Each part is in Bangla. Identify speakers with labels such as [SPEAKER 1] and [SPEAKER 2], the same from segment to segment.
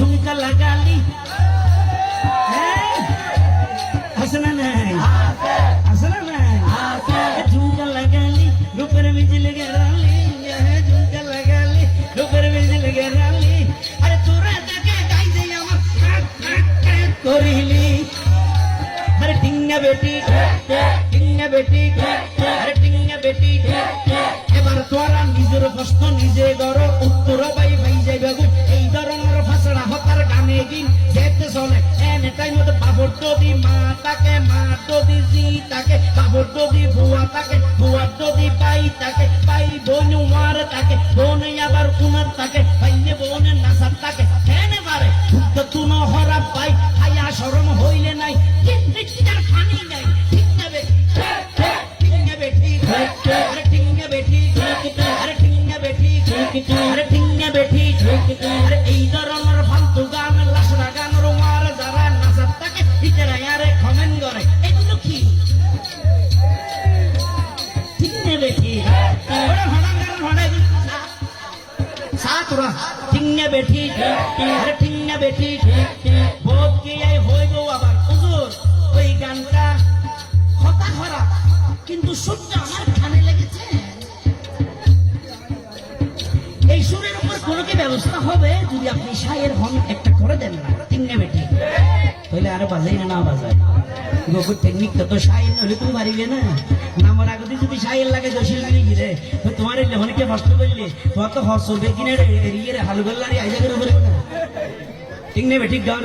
[SPEAKER 1] ঝুমকা লাগালি। হ্যাঁ? না নাই? না নাই? ঝুমকা লাগালি, রূপের বিজল গেরালি ঝুমকা লাগালি, রূপের বিজল গেরালি আরে তোরা তাকে গাইতে আমার করিলি। আরে টিঙ্গা বেটি টিঙ্গা বেটি, আরে টিঙ্গা বেটি। এবার তোরা নিজের কষ্ট নিজে গড় উত্তর পাই হতার গানে গিন যেতে চলে। এনে টাইম মতো বাবর যদি মা তাকে মা যদি জি তাকে বাবর যদি বুয়া তাকে বুয়া যদি পাই তাকে পাই বোন মার তাকে, বোন আবার উনার তাকে পাইলে বোনের নাসার তাকে। এনে পারে তুনো হরা পাই হায়া শরম হইলে নাই। ফানি ঠিক আরে ঠিঙ্গে বেঠি আরে ঠিঙ্গে বেঠি আরে ঠিঙ্গে বেঠি আরে সাতরা ঠিঙ্গে বেঠি আরে বেঠি। কি এই হইব আবার? হুজুর, ওই গানটা হতা খারাপ কিন্তু সুরটা আমার কানে লেগেছে। এই সুরের উপর কোনো কি ব্যবস্থা হবে? যদি আপনি সায়ের হন, একটা করে দেন না ঠিঙ্গে বেঠি। তাহলে আরও বাজাই না না বাজাই? গোকুর টেকনিক তো সাইন হলে তুমি পারিবে না। নামার আগতে যদি সাইল লাগে জসিল গিরি। কষ্ট করলে? তো হর্ষ বেকিনে এরিয়ে হালগোল্লারি আইজা করে ঠিক নেবে, ঠিক গান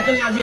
[SPEAKER 1] এত নাজি